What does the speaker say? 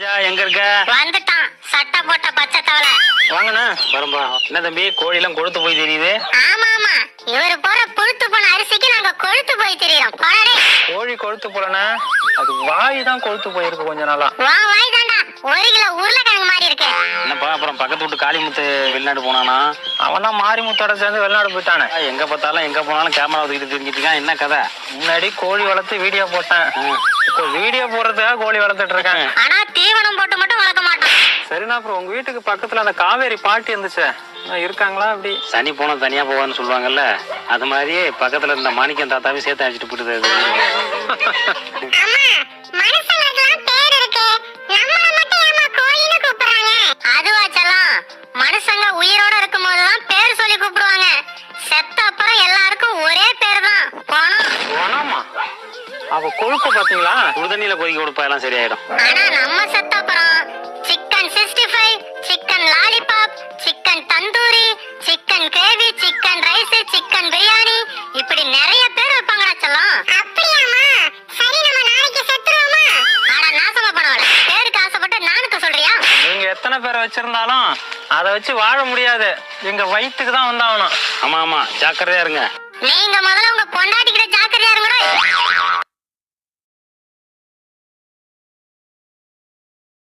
ராஜா எங்க இருக்க? வந்துட்டான். சட்டை போட்ட பச்சை தவளை வாங்கண்ணா. வரம்பா. என்ன தம்பி கோழி எல்லாம் கொழுத்து போய் தெரியுது? ஆமா ஆமா இவரு போற புழுத்து போன அரிசிக்கு நாங்க கொழுத்து போய் தெரியும் போடே கோழி கொழுத்து போலண்ணா. அது வாய் தான் கொழுத்து போயிருக்கு கொஞ்ச நாளா. வா வாய் தாண்டா. ஒரு கிலோ உருளைக்கிழங்கு மாதிரி இருக்கு. என்னப்பா அப்புறம் பக்கத்து வீட்டு காளிமுத்து வெளிநாடு போனானா? அவன் தான் மாரிமுத்தோட சேர்ந்து வெளிநாடு போயிட்டானே. எங்க பார்த்தாலும் எங்க போனாலும் கேமரா தூக்கிட்டு தெரிஞ்சிட்டு என்ன கதை? முன்னாடி கோழி வளர்த்து வீடியோ போட்டேன். இப்போ வீடியோ போடுறதுக்காக கோழி வளர்த்துட்டு இருக்கேன் ஆனா தீவனம் போட்டு மட்டும் வளர்க்க மாட்டோம். சரிண்ணா அப்புறம் உங்க வீட்டுக்கு பக்கத்துல அந்த காவேரி பாட்டி இருந்துச்சு. இருக்காங்களா அப்படி? சனி போனா தனியா போவான்னு சொல்லுவாங்கல்ல அது மாதிரி பக்கத்துல இருந்த மாணிக்கம் தாத்தாவே சேர்த்து அழைச்சிட்டு போட்டுது அவ கொழுப்பு பாத்தீங்களா? சுடு தண்ணியில கொதிக்க கொடுப்பா எல்லாம் சரியாயிடும். ஆனா நம்ம செத்த அப்புறம் chicken sixty five chicken lollipop chicken tandoori chicken gravy chicken rice chicken biryani இப்படி நிறைய பேர் வைப்பாங்கடா செல்லம். அப்படியாமா சரி நம்ம நாளைக்கு செத்துருவோமா? அட நாசமா பண்ணவள பேருக்கு ஆசைப்பட்டு நானுக்கு சொல்றியா? நீங்க எத்தனை பேரை வச்சிருந்தாலும் அதை வச்சு வாழ முடியாது. எங்க வயிற்றுக்கு தான் வந்தாகணும். ஆமா ஆமா ஜாக்கிரதையா இருங்க. நீங்க முதல்ல உங்க பொண்டாட்டிக்கிட்ட ஜாக்கிரதையா இருங்கடா.